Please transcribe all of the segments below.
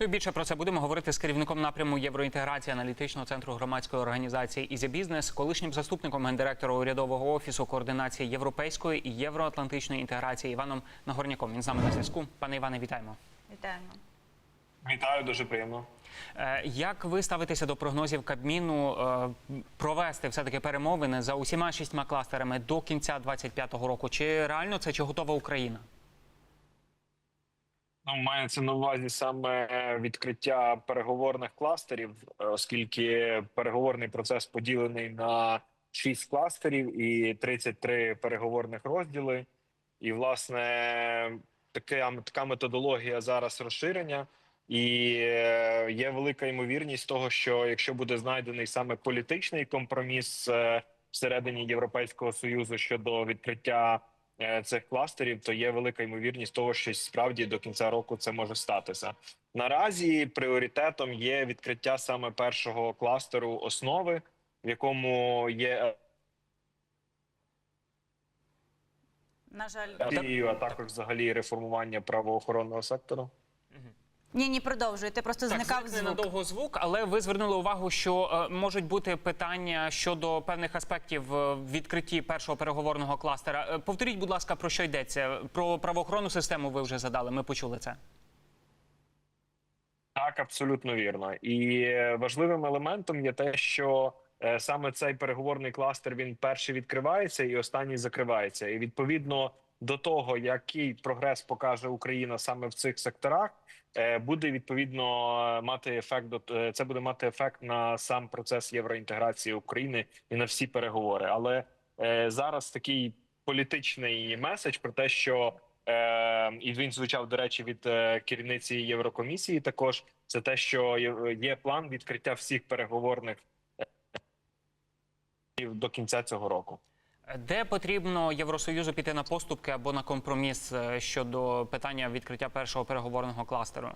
Ну, і Більше про це будемо говорити з керівником напряму євроінтеграції аналітичного центру громадської організації «Ізі Бізнес», колишнім заступником гендиректора урядового офісу координації європейської і євроатлантичної інтеграції Іваном Нагорняком. Він з нами на зв'язку. Пане Іване, вітаємо. Вітаємо. Вітаю, дуже приємно. Е, Як ви ставитеся до прогнозів Кабміну е, провести все таки перемовини за усіма шістьма кластерами до кінця 2025 року? Чи реально це чи готова Україна? Ну, мається на увазі саме відкриття переговорних кластерів, е, оскільки переговорний процес поділений на 6 кластерів і 33 переговорних розділи. І, власне, така, така методологія зараз розширення. І е, є велика ймовірність того, що якщо буде знайдений саме політичний компроміс е, всередині Європейського союзу щодо відкриття е, цих кластерів, то є велика ймовірність того, що справді до кінця року це може статися. Наразі пріоритетом є відкриття саме першого кластеру основи, в якому є На жаль, е, а також взагалі реформування правоохоронного сектору. Ні, ні, продовжуйте. Просто зникав зникне звук. надовго звук, але ви звернули увагу, що е, можуть бути питання щодо певних аспектів в відкритті першого переговорного кластера. Е, Повторіть, будь ласка, про що йдеться? Про правоохоронну систему ви вже задали. Ми почули це. Так, абсолютно вірно. І е, важливим елементом є те, що е, саме цей переговорний кластер він перший відкривається і останній закривається. І відповідно до того, який прогрес покаже Україна саме в цих секторах, е, буде відповідно мати ефект до е, це буде мати ефект на сам процес євроінтеграції України і на всі переговори. Але е, зараз такий політичний меседж про те, що і він звучав до речі від керівниці Єврокомісії. Також це те, що є, план відкриття всіх переговорних до кінця цього року. Де потрібно Євросоюзу піти на поступки або на компроміс е, щодо питання відкриття першого переговорного кластеру?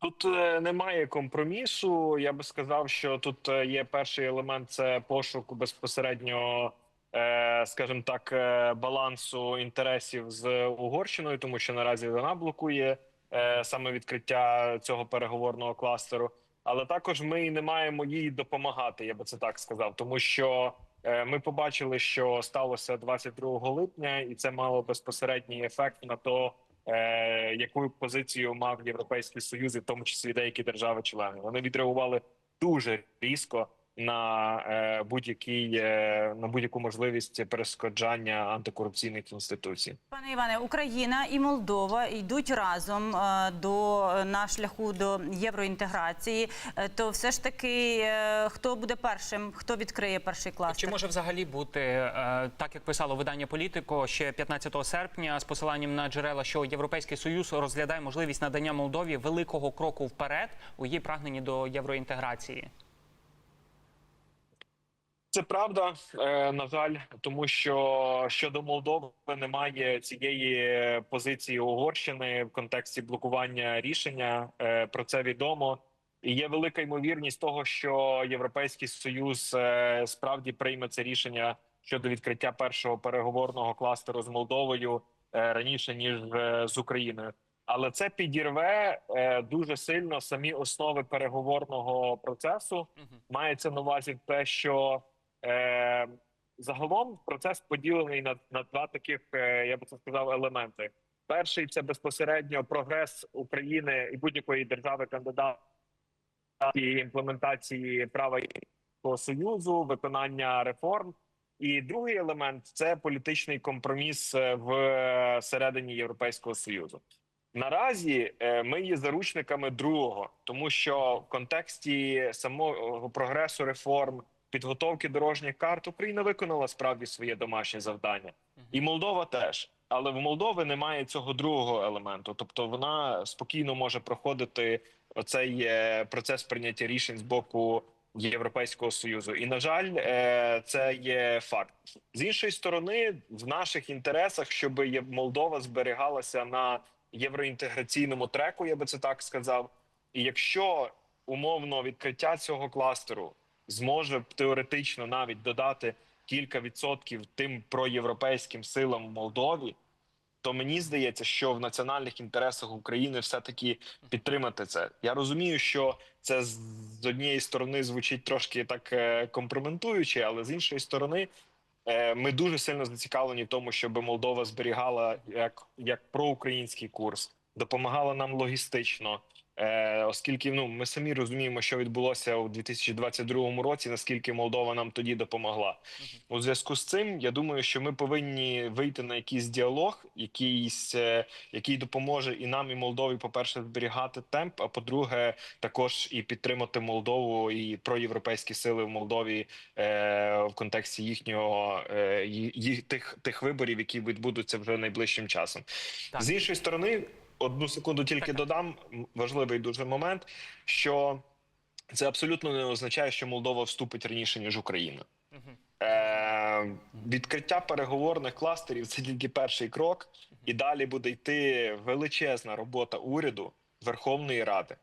Тут е, немає компромісу. Я би сказав, що тут е, є перший елемент це пошук безпосередньо, скажімо так, балансу інтересів з Угорщиною, тому що наразі вона блокує саме відкриття цього переговорного кластеру. Але також ми не маємо їй допомагати. Я би це так сказав, тому що ми побачили, що сталося 22 липня, і це мало безпосередній ефект на то, е, яку позицію мав європейський союз, і в тому числі деякі держави-члени. Вони відреагували дуже різко на е, будь-який е, на будь-яку можливість перешкоджання антикорупційних інституцій. Пане Іване, Україна і Молдова йдуть разом е, до на шляху до євроінтеграції. То все ж таки, хто буде першим, хто відкриє перший клас? Чи може взагалі бути так, як писало видання Політико ще 15 серпня з посиланням на джерела, що Європейський Союз розглядає можливість надання Молдові великого кроку вперед у її прагненні до євроінтеграції? Це правда, е, на жаль, тому що щодо Молдови немає цієї позиції Угорщини в контексті блокування рішення. Е, Про це відомо. І є велика ймовірність того, що Європейський Союз е, справді прийме це рішення щодо відкриття першого переговорного кластеру з Молдовою раніше ніж з Україною. Але це підірве е, дуже сильно самі основи переговорного процесу. Мається на увазі те, що Е, загалом процес поділений на, на два таких, е, я би це сказав, елементи. Перший це безпосередньо прогрес України і будь-якої держави кандидата імплементації права союзу, виконання реформ. І другий елемент це політичний компроміс е, в е, середині Європейського союзу. Наразі ми є заручниками другого, тому що в контексті самого прогресу реформ підготовки дорожніх карт Україна виконала справді своє домашнє завдання, і Молдова теж. Але в Молдови немає цього другого елементу, тобто вона спокійно може проходити оцей е, процес прийняття рішень з боку Європейського союзу. І на жаль, е, це є факт. З іншої сторони, в наших інтересах, щоб Молдова зберігалася на євроінтеграційному треку, я би це так сказав. І якщо умовно відкриття цього кластеру зможе теоретично навіть додати кілька відсотків тим проєвропейським силам в Молдові, то мені здається, що в національних інтересах України все таки підтримати це. Я розумію, що це з однієї сторони звучить трошки так е, компрометуюче, але з іншої сторони. е, Ми дуже сильно зацікавлені в тому, щоб Молдова зберігала як, як проукраїнський курс, допомагала нам логістично, е, оскільки ну ми самі розуміємо, що відбулося у 2022 році, наскільки Молдова нам тоді допомогла. У зв'язку з цим я думаю, що ми повинні вийти на якийсь діалог, якийсь, е, який допоможе і нам, і Молдові, по перше, зберігати темп. А по-друге, також і підтримати Молдову і проєвропейські сили в Молдові е, в контексті їхнього е, їх тих тих виборів, які відбудуться вже найближчим часом. Так. З іншої сторони, одну секунду тільки додам. Важливий дуже момент, що це абсолютно не означає, що Молдова вступить раніше ніж Україна. Е, відкриття переговорних кластерів це тільки перший крок, і далі буде йти величезна робота уряду Верховної Ради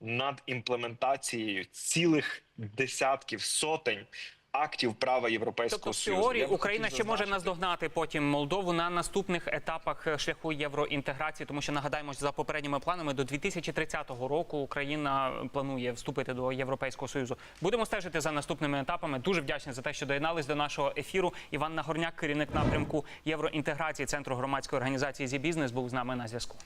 над імплементацією цілих десятків сотень актів права Європейського Тобто, в Союзу. теорії Я би Україна ще може наздогнати потім Молдову на наступних етапах шляху євроінтеграції, тому що нагадаємо, що за попередніми планами до 2030 року Україна планує вступити до Європейського союзу. Будемо стежити за наступними етапами. Дуже вдячні за те, що доєднались до нашого ефіру. Іван Нагорняк, керівник напрямку євроінтеграції Центру громадської організації «Зі бізнес, був з нами на зв'язку.